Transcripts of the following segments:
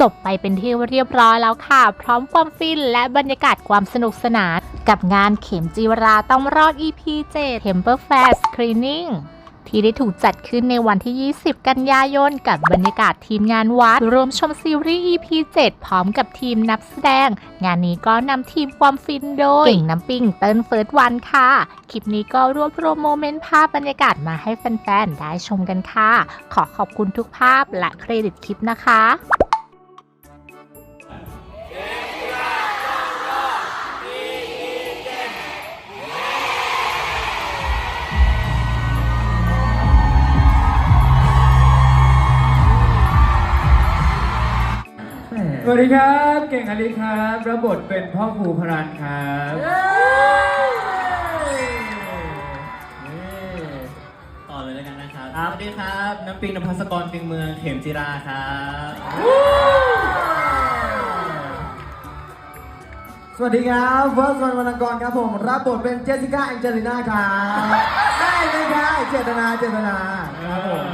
จบไปเป็นที่เรียบร้อยแล้วค่ะ พร้อมความฟินและบรรยากาศความสนุกสนาน กับงานเข็มจีวราต้องรอด EP 7 Temper Fast Screening ที่ได้ถูกจัดขึ้นในวันที่ 20 กันยายน กับบรรยากาศทีมงานวัด รวมชมซีรีส์ EP 7 พร้อมกับทีมนักแสดง งานนี้ก็นำทีมความฟินโดย เก่งน้ำปิงเติ้ลเฟิร์สวันค่ะ คลิปนี้ก็รวบรวมโมเมนต์ภาพบรรยากาศมาให้แฟน ๆ ได้ชมกันค่ะ ขอขอบคุณทุกภาพและเครดิตคลิปนะคะ วัสดีครับ เก่งอลิครับรับบทเป็นพ่อครูพรานครับต่อเลยแล้วกันนะครับสวัสดีครับ น้ำปิงนภัสกรปิงเมืองเข็มจิราครับสวัสดีครับเฟิร์สวันวรรณกรครับผม รับบทเป็นเจสสิก้าแองเจลิน่าครับได้ไม่ได้เจตนาเจตนาครับผมช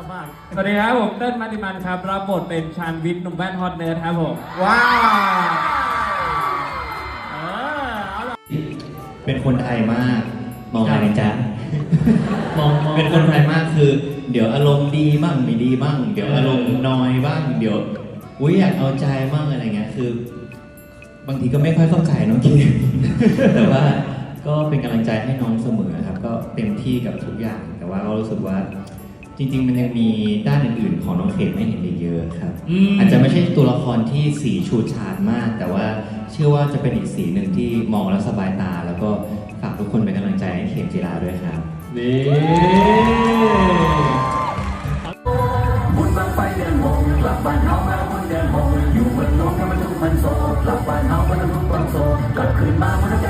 อบมาก สวัสดีครับผมเติ้ลมาติมันครับ รับบทเป็นชานวิทย์หนุ่มแว่นฮอตเนิร์ดครับผม ว้าวเออเอาล่ะเป็นคนไทยมาก มองอะไรกันจ๊ะ มองมองเป็นคนไทยมากคือ เดี๋ยวอารมณ์ดีบ้างไม่ดีบ้าง เดี๋ยวอารมณ์น้อยบ้าง เดี๋ยวอุ้ยอยากเอาใจบ้างอะไรเงี้ยคือ บางทีก็ไม่ค่อยเข้าใจน้องเกมแต่ว่าก็เป็นกำลังใจให้น้องเสมอครับ ก็เต็มที่กับทุกอย่าง แต่ว่าก็รู้สึกว่า จริงๆ มันยังมีด้านอื่นๆ ของน้องเขมให้เห็นอีกเยอะครับมอาจจะไม่ใช่ตัวละครที่สีฉูดฉาดมาก แต่ว่าเชื่อว่าจะเป็นอีกสีหนึ่งที่มองแล้วสบายตา แล้วก็ฝากทุกคนเป็นกำลังใจให้เข็มจีราด้วยครับ นี่บุญบังไฟเดือนหกกลับบ้านเฮามาบุญเดือนหกอยู่เมืองนอกให้มันทุกข์มันโศกกลับบ้านเฮามันทุกข์ต้องโศกกลับคืนมามันต้องใจสั่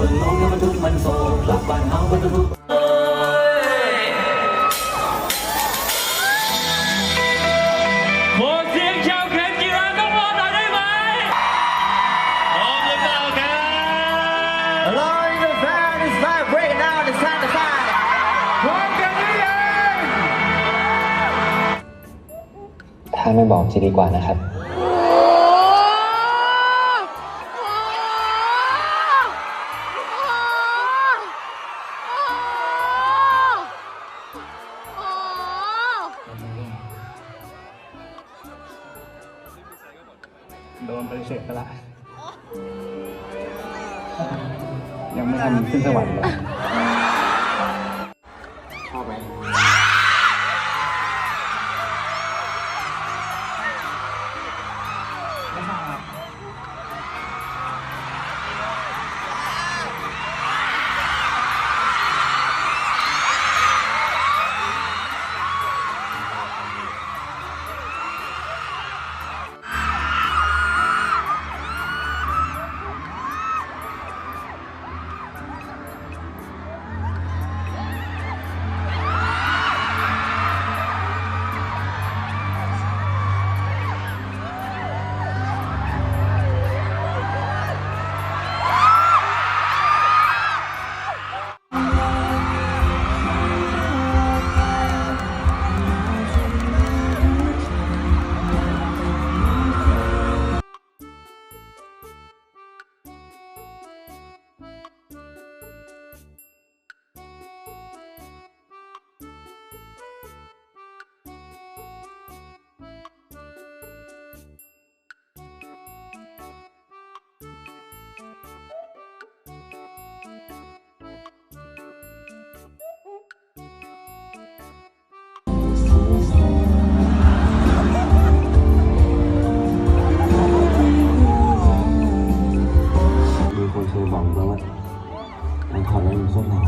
อยู่เมืองนงให้มันทุกข์มันโศกกลับบ้านเฮามันทุกข์ขอเสียงชาวเข็มจีราต้องรอหน่อยได้ไหมพร้อมหรือเปล่าครับ Hello the fan is back breaking down it's time to fight พร้อมกันหรือยังถ้าไม่บอกจะดีกว่านะครับ โดนปฏิเสธไปละ ยังไม่ทันขึ้นสวรรค์เลย ขอแล้วโคตรหล่อ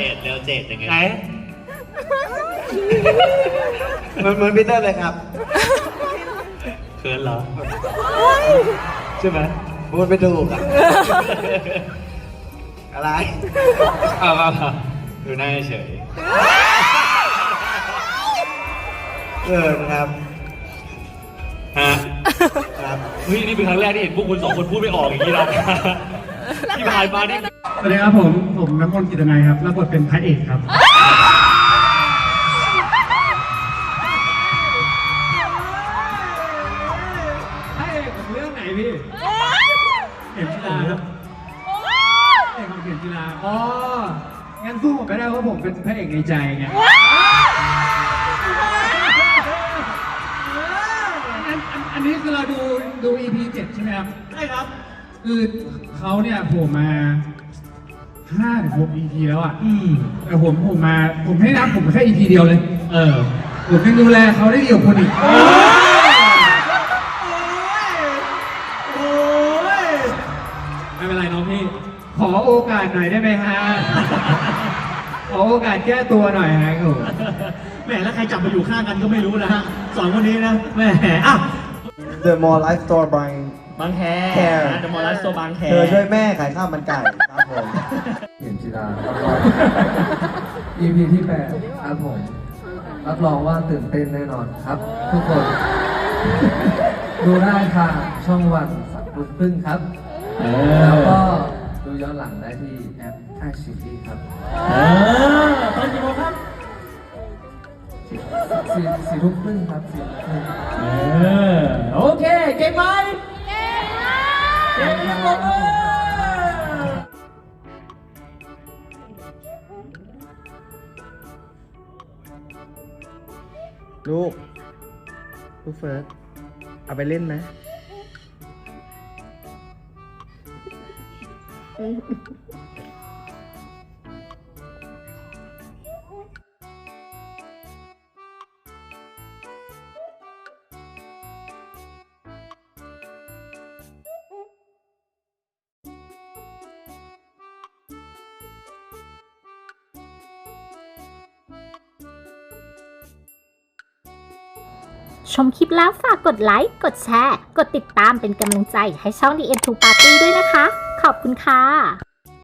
เจ็ดแล้วเจ็ดยังไงไหนมันเหมือนพีเตอร์เลยครับเคิร์นเหรอ ใช่ไหมวันไปดูอะ อะไร เอาเอาเอาดูหน้าเฉยเออครับ ฮะครับ เฮ้ยนี่เป็นครั้งแรกที่เห็นพวกคุณสองคนพูดไม่ออกอย่างนี้นะที่ผ่านมานี่สวัสดีครับผมผมน้ำมนต์กิตนัยครับรับบทเป็นพระเอกครับ พระเอกของเรื่องไหนพี่เข็มจีราครับพระ เอกของเข็มจีราอ๋อ งั้นสู้ผมไม่ได้เพราะผมเป็นพระเอกในใจไงอันอันอันนี้คือเราดูดู EP 7 ใช่ไหมครับ ใช่ครับ คือเขาเนี่ยโผล่มา5ถึง6 EP แล้วอะ อืมแต่ผมผมมาผมให้นับผมแค่ EP เดียวเลย เออ ผมยังดูแลเขาได้ดีกว่าคนอีก ขอโอกาสหน่อยได้ไหมฮะ ขอโอกาสแก้ตัวหน่อยฮะโอ้โหแหมแล้วใครจับมาอยู่ข้างกันก็ไม่รู้นะฮะสองคนนี้นะแหมอะ The Mall Life Store Bang บางแคแคร์ เดอะมอลล์ไลฟ์สโตร์บางแคเธอช่วยแม่ขายข้าวมันไก่ครับผมเข็มจีราครับ EP ที่แปดครับผม รับรองว่าตื่นเต้นแน่นอนครับ ทุกคน ดูได้ทางช่องวันสักรุ่ครึ่งครับ แล้วก็ดู ย้อนหลังได้ที่แอปไอซีทีครับเออตอนกี่โมงครับสี่สี่ทุ่มครึ่งครับสี่ทุ่มครึ่งเออโอเค เก่งไหมเก่งมากเก่งลูก ลูกเฟิร์ส เอาไปเล่นไหม ชมคลิปแล้วฝากกดไลค์ กดแชร์ กดติดตามเป็นกำลังใจให้ช่อง The End to Party ด้วยนะคะ อบคุณค่ะ